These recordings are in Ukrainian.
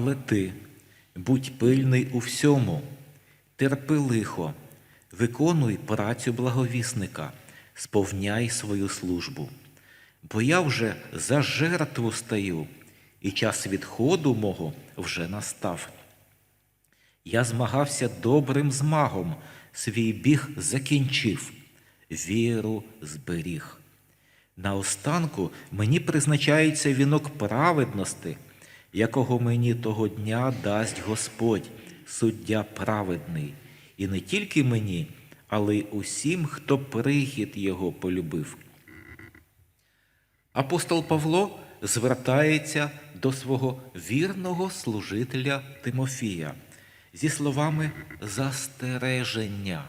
Але ти будь пильний у всьому, терпи лихо, виконуй працю благовісника, сповняй свою службу. Бо я вже за жертву стаю, і час відходу мого вже настав. Я змагався добрим змагом, свій біг закінчив, віру зберіг. Наостанку мені призначається вінок праведності, якого мені того дня дасть Господь, суддя праведний, і не тільки мені, але й усім, хто прихід Його полюбив. Апостол Павло звертається до свого вірного служителя Тимофія зі словами застереження.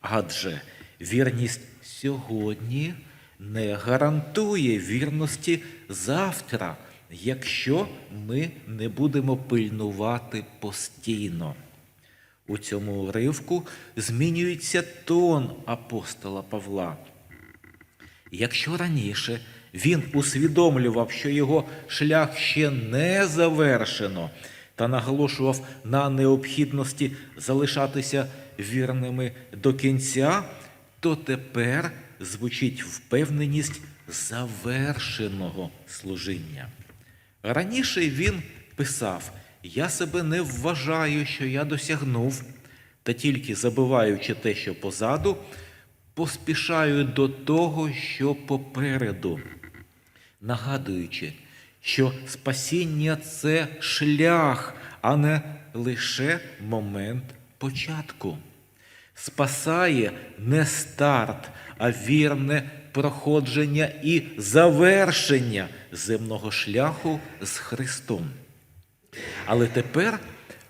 Адже вірність сьогодні не гарантує вірності завтра, якщо ми не будемо пильнувати постійно. У цьому уривку змінюється тон апостола Павла. Якщо раніше він усвідомлював, що його шлях ще не завершено, та наголошував на необхідності залишатися вірними до кінця, то тепер звучить впевненість завершеного служіння. Раніше він писав: Я себе не вважаю, що я досягнув, та тільки забуваючи те, що позаду, поспішаю до того, що попереду, нагадуючи, що спасіння це шлях, а не лише момент початку. Спасає не старт, а вірне проходження і завершення земного шляху з Христом. Але тепер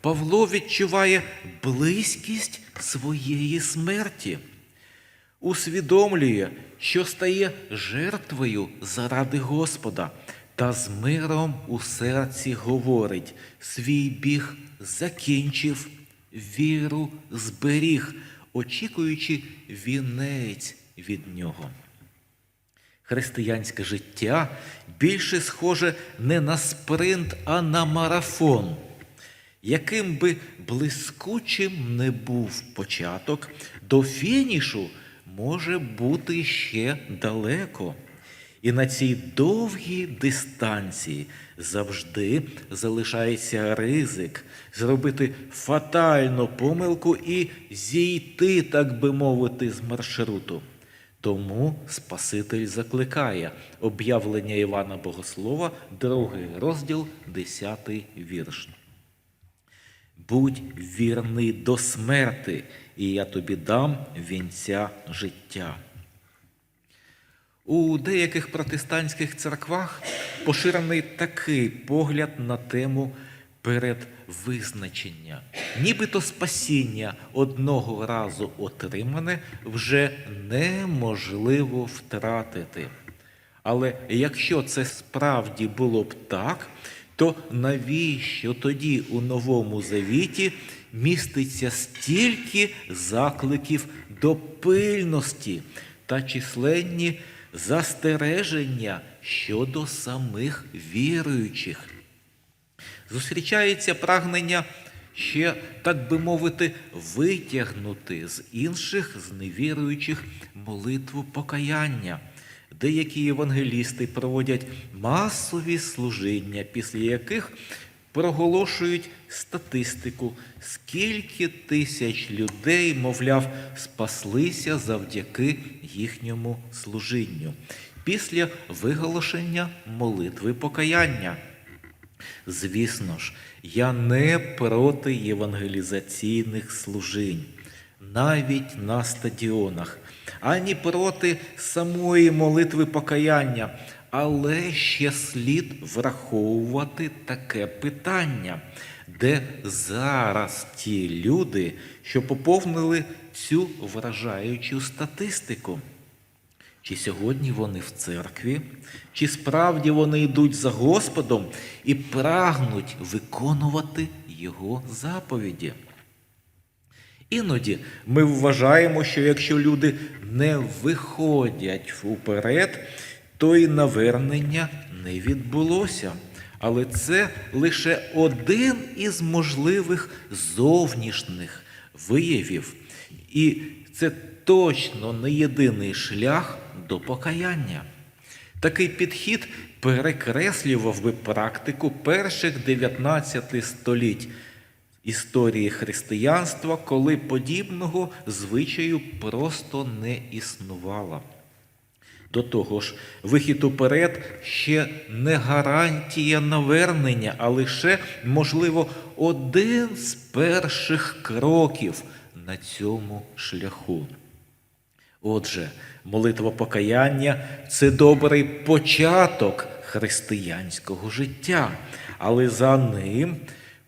Павло відчуває близькість своєї смерті, усвідомлює, що стає жертвою заради Господа, та з миром у серці говорить: свій біг закінчив, віру зберіг, очікуючи вінець від нього. Християнське життя більше схоже не на спринт, а на марафон. Яким би блискучим не був початок, до фінішу може бути ще далеко. І на цій довгій дистанції завжди залишається ризик зробити фатальну помилку і зійти, так би мовити, з маршруту. Тому Спаситель закликає об'явлення Івана Богослова, другий розділ, 10 вірш. Будь вірний до смерти, і я тобі дам вінця життя. У деяких протестантських церквах поширений такий погляд на тему передвизначення. Нібито спасіння одного разу отримане вже неможливо втратити. Але якщо це справді було б так, то навіщо тоді у Новому Завіті міститься стільки закликів до пильності та численні застереження щодо самих віруючих? Зустрічається прагнення ще, так би мовити, витягнути з інших, з невіруючих молитву покаяння. Деякі євангелісти проводять масові служіння, після яких проголошують статистику, скільки тисяч людей, мовляв, спаслися завдяки їхньому служінню після виголошення молитви покаяння. Звісно ж, я не проти євангелізаційних служінь, навіть на стадіонах, ані проти самої молитви покаяння, але ще слід враховувати таке питання, де зараз ті люди, що поповнили цю вражаючу статистику. Чи сьогодні вони в церкві, чи справді вони йдуть за Господом і прагнуть виконувати Його заповіді? Іноді ми вважаємо, що якщо люди не виходять уперед, то й навернення не відбулося. Але це лише один із можливих зовнішніх виявів. І це точно не єдиний шлях до покаяння. Такий підхід перекреслював би практику перших 19 століть історії християнства, коли подібного звичаю просто не існувало. До того ж, вихід уперед ще не гарантія навернення, а лише, можливо, один з перших кроків на цьому шляху. Отже, молитва покаяння це добрий початок християнського життя, але за ним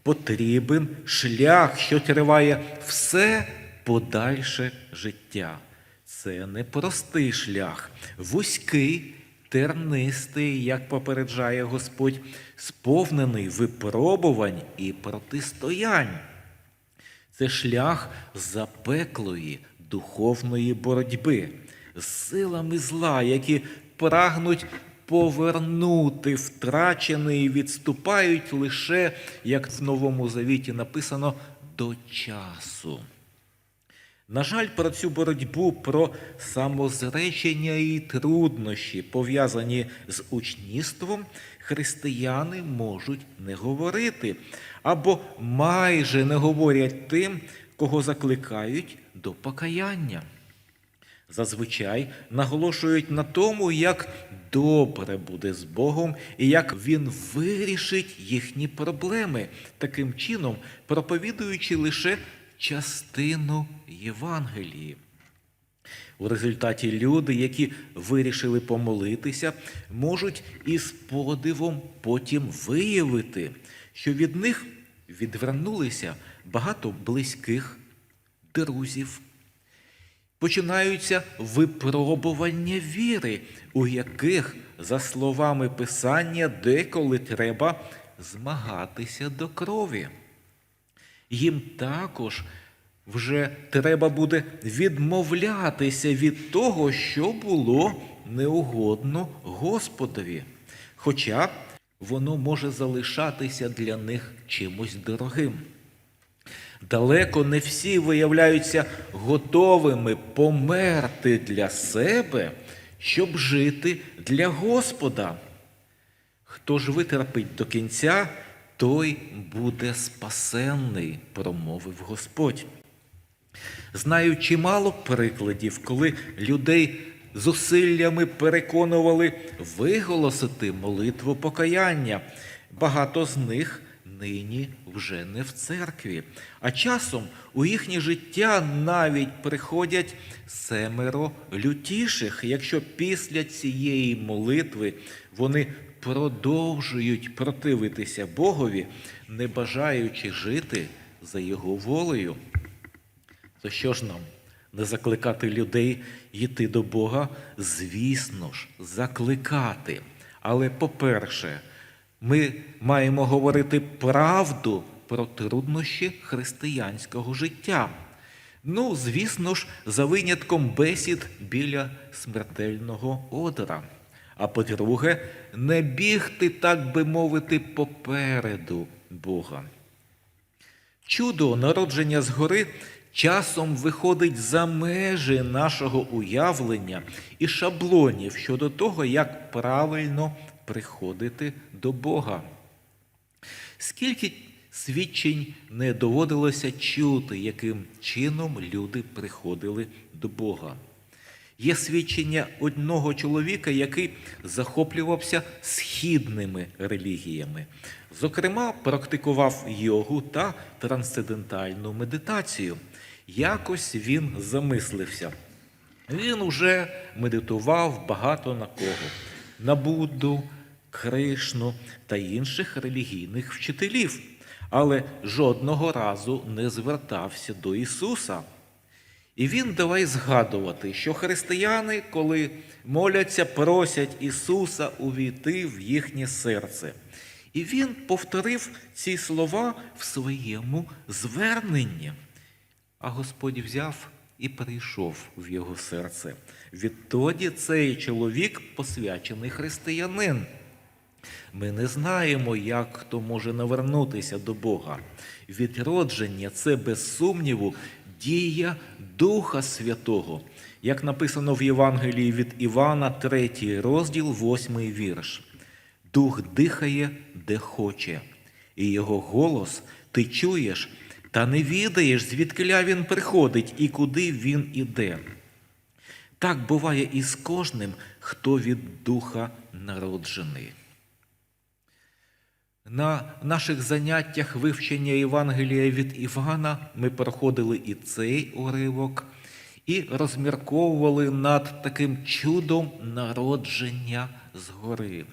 потрібен шлях, що триває все подальше життя. Це не простий шлях, вузький, тернистий, як попереджає Господь, сповнений випробувань і протистоянь. Це шлях запеклої духовної боротьби з силами зла, які прагнуть повернути втрачене і відступають лише, як в Новому Завіті написано, до часу. На жаль, про цю боротьбу, про самозречення і труднощі, пов'язані з учнівством, християни можуть не говорити або майже не говорять тим, кого закликають до покаяння. Зазвичай наголошують на тому, як добре буде з Богом і як Він вирішить їхні проблеми, таким чином проповідуючи лише частину Євангелії. У результаті люди, які вирішили помолитися, можуть із подивом потім виявити, що від них відвернулися багато близьких друзів. Починаються випробування віри, у яких, за словами Писання, деколи треба змагатися до крові. Їм також вже треба буде відмовлятися від того, що було неугодно Господові. Хоча воно може залишатися для них чимось дорогим. Далеко не всі виявляються готовими померти для себе, щоб жити для Господа. Хто ж витерпить до кінця, той буде спасенний, промовив Господь. Знаю чимало прикладів, коли людей зусиллями переконували виголосити молитву покаяння. Багато з них нині вже не в церкві, а часом у їхнє життя навіть приходять семеро лютіших, якщо після цієї молитви вони продовжують противитися Богові, не бажаючи жити за Його волею. То що ж нам? Не закликати людей йти до Бога, звісно ж, закликати. Але, по-перше, ми маємо говорити правду про труднощі християнського життя. Ну, звісно ж, за винятком бесід біля смертельного одера. А по-друге, не бігти, так би мовити, попереду Бога. Чудо народження згори часом виходить за межі нашого уявлення і шаблонів щодо того, як правильно приходити до Бога. Скільки свідчень не доводилося чути, яким чином люди приходили до Бога. Є свідчення одного чоловіка, який захоплювався східними релігіями. Зокрема, практикував йогу та трансцендентальну медитацію. Якось він замислився. Він уже медитував багато на кого: на Будду, Кришну та інших релігійних вчителів, але жодного разу не звертався до Ісуса. І він давай згадувати, що християни, коли моляться, просять Ісуса увійти в їхнє серце. І він повторив ці слова в своєму зверненні. А Господь взяв і прийшов в його серце. Відтоді цей чоловік посвячений християнин. Ми не знаємо, як хто може навернутися до Бога. Відродження це без сумніву дія Духа Святого, як написано в Євангелії від Івана, 3 розділ, 8 вірш. Дух дихає, де хоче, і його голос ти чуєш, та не відаєш, звідкиля він приходить і куди він іде. Так буває і з кожним, хто від духа народжений. На наших заняттях вивчення Євангелія від Івана ми проходили і цей уривок, і розмірковували над таким чудом народження згори.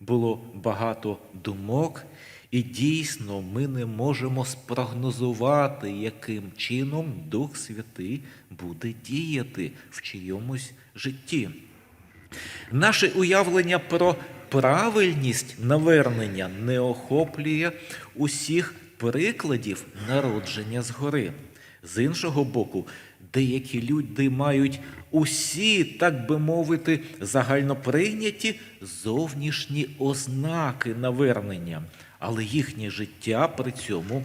Було багато думок, і дійсно ми не можемо спрогнозувати, яким чином Дух Святий буде діяти в чийомусь житті. Наше уявлення про правильність навернення не охоплює усіх прикладів народження згори. З іншого боку, деякі люди мають усі, так би мовити, загальноприйняті зовнішні ознаки навернення, але їхнє життя при цьому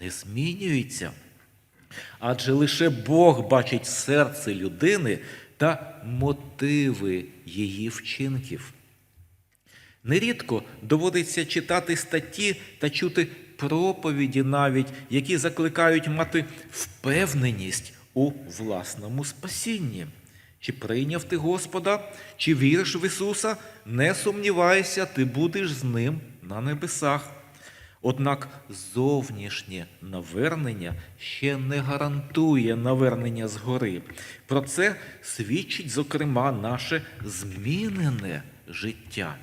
не змінюється. Адже лише Бог бачить серце людини та мотиви її вчинків. Нерідко доводиться читати статті та чути проповіді, навіть, які закликають мати впевненість у власному спасінні. Чи прийняв ти Господа, чи віриш в Ісуса, не сумнівайся, ти будеш з Ним на небесах. Однак зовнішнє навернення ще не гарантує навернення згори. Про це свідчить, зокрема, наше змінене життя.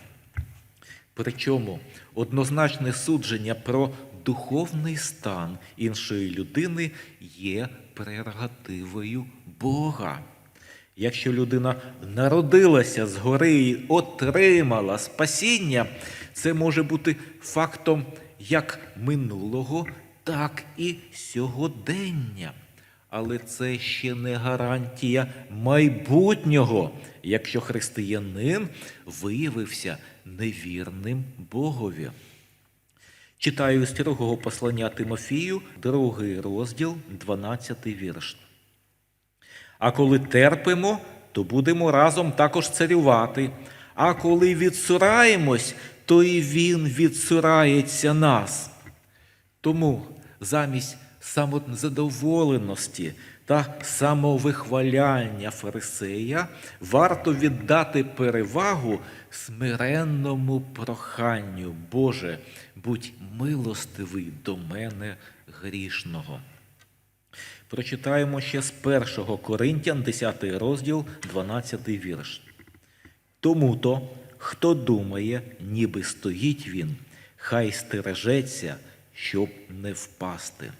Причому однозначне судження про духовний стан іншої людини є прерогативою Бога. Якщо людина народилася згори і отримала спасіння, це може бути фактом як минулого, так і сьогодення. Але це ще не гарантія майбутнього, якщо християнин виявився невірним Богові. Читаю з другого послання Тимофію, другий розділ, 12 вірш. А коли терпимо, то будемо разом також царювати. А коли відсураємось, то і він відсурається нас. Тому замість самозадоволеності та самовихваляння фарисея варто віддати перевагу смиренному проханню. Боже, будь милостивий до мене грішного. Прочитаємо ще з 1 Коринтян, 10 розділ, 12 вірш. Тому то, хто думає, ніби стоїть він, хай стережеться, щоб не впасти.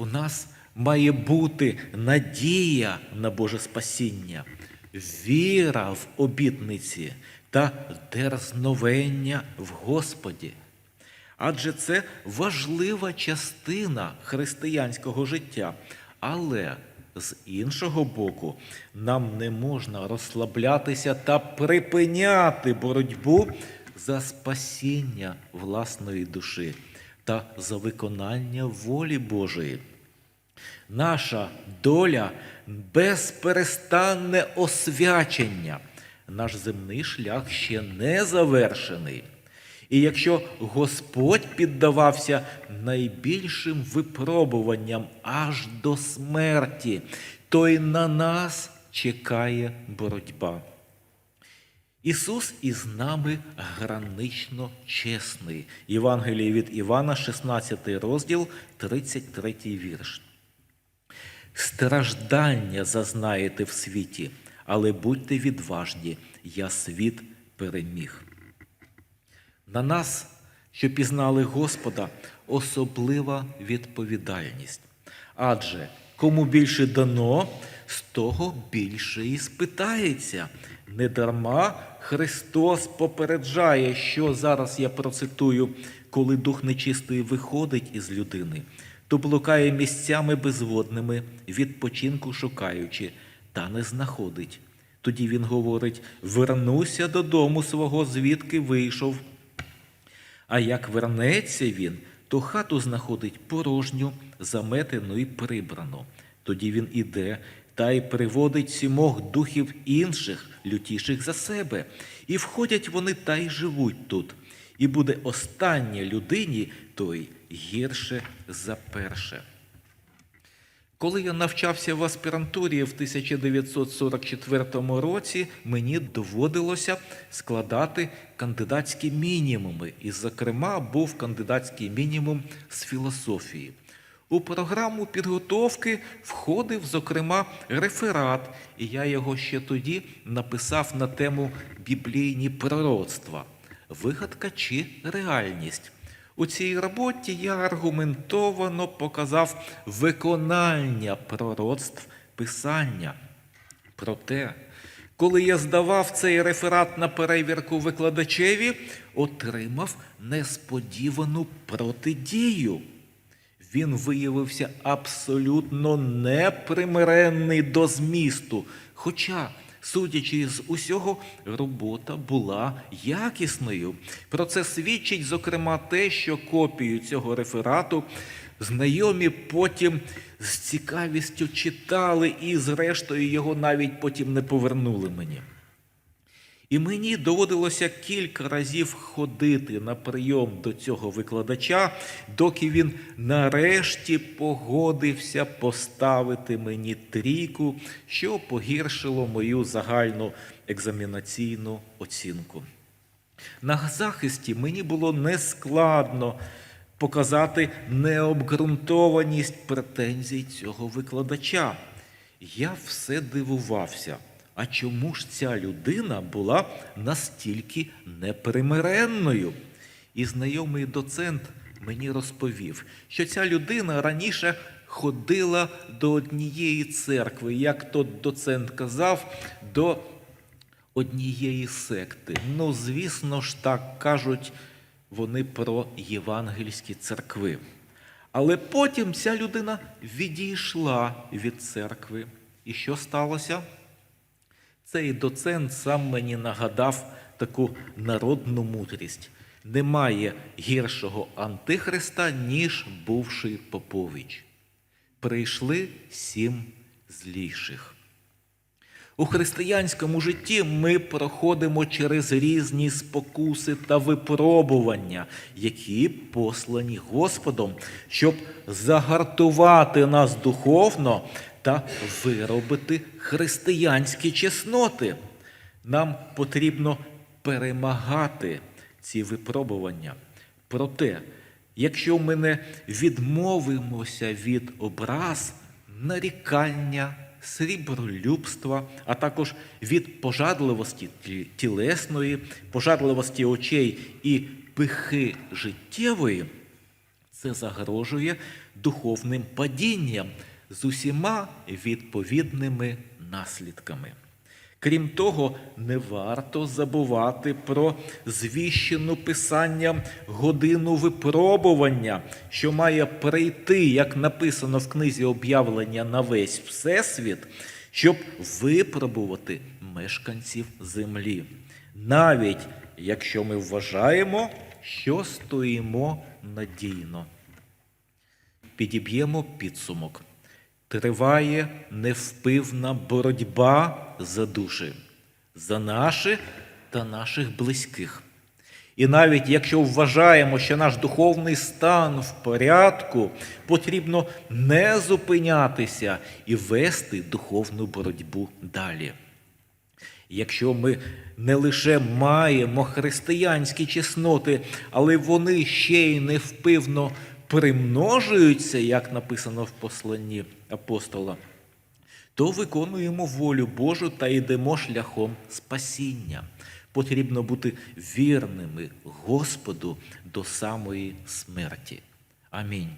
У нас має бути надія на Боже спасіння, віра в обітниці та дерзновення в Господі. Адже це важлива частина християнського життя. Але з іншого боку, нам не можна розслаблятися та припиняти боротьбу за спасіння власної душі та за виконання волі Божої. Наша доля безперестанне освячення. Наш земний шлях ще не завершений. І якщо Господь піддавався найбільшим випробуванням аж до смерті, то й на нас чекає боротьба. Ісус із нами гранично чесний. Євангеліє від Івана, 16 розділ, 33 вірш. Страждання зазнаєте в світі, але будьте відважні, я світ переміг. На нас, що пізнали Господа, особлива відповідальність. Адже кому більше дано, з того більше і спитається. Недарма Христос попереджає, що зараз я процитую, коли дух нечистий виходить із людини, то блукає місцями безводними, відпочинку шукаючи, та не знаходить. Тоді він говорить: вернуся додому свого, звідки вийшов. А як вернеться він, то хату знаходить порожню, заметену і прибрану. Тоді він іде та й приводить сімох духів інших, лютіших за себе. І входять вони та й живуть тут. І буде остання людині той гірше за перше. Коли я навчався в аспірантурі в 1944 році, мені доводилося складати кандидатські мінімуми, і, зокрема, був кандидатський мінімум з філософії. У програму підготовки входив, зокрема, реферат, і я його ще тоді написав на тему біблійні пророцтва, вигадка чи реальність. У цій роботі я аргументовано показав виконання пророцтв Писання. Проте, коли я здавав цей реферат на перевірку викладачеві, отримав несподівану протидію. Він виявився абсолютно непримиренний до змісту. Хоча, судячи з усього, робота була якісною. Про це свідчить, зокрема, те, що копію цього реферату знайомі потім з цікавістю читали і, зрештою, його навіть потім не повернули мені. І мені доводилося кілька разів ходити на прийом до цього викладача, доки він нарешті погодився поставити мені трійку, що погіршило мою загальну екзамінаційну оцінку. На захисті мені було нескладно показати необґрунтованість претензій цього викладача. Я все дивувався. А чому ж ця людина була настільки непримиренною? І знайомий доцент мені розповів, що ця людина раніше ходила до однієї церкви, як тот доцент казав, до однієї секти. Ну, звісно ж, так кажуть вони про євангельські церкви. Але потім ця людина відійшла від церкви. І що сталося? Цей доцент сам мені нагадав таку народну мудрість. Немає гіршого антихриста, ніж бувший Попович. Прийшли сім зліших. У християнському житті ми проходимо через різні спокуси та випробування, які послані Господом, щоб загартувати нас духовно та виробити християнські чесноти. Нам потрібно перемагати ці випробування. Проте, якщо ми не відмовимося від образ, нарікання, срібролюбства, а також від пожадливості тілесної, пожадливості очей і пихи життєвої, це загрожує духовним падінням з усіма відповідними наслідками. Крім того, не варто забувати про звіщену писанням годину випробування, що має прийти, як написано в книзі об'явлення на весь Всесвіт, щоб випробувати мешканців землі. Навіть якщо ми вважаємо, що стоїмо надійно. Підіб'ємо підсумок. Триває невпивна боротьба за душі, за наші та наших близьких. І навіть якщо вважаємо, що наш духовний стан в порядку, потрібно не зупинятися і вести духовну боротьбу далі. Якщо ми не лише маємо християнські чесноти, але вони ще й невпивно примножуються, як написано в посланні апостола, то виконуємо волю Божу та йдемо шляхом спасіння. Потрібно бути вірними Господу до самої смерті. Амінь.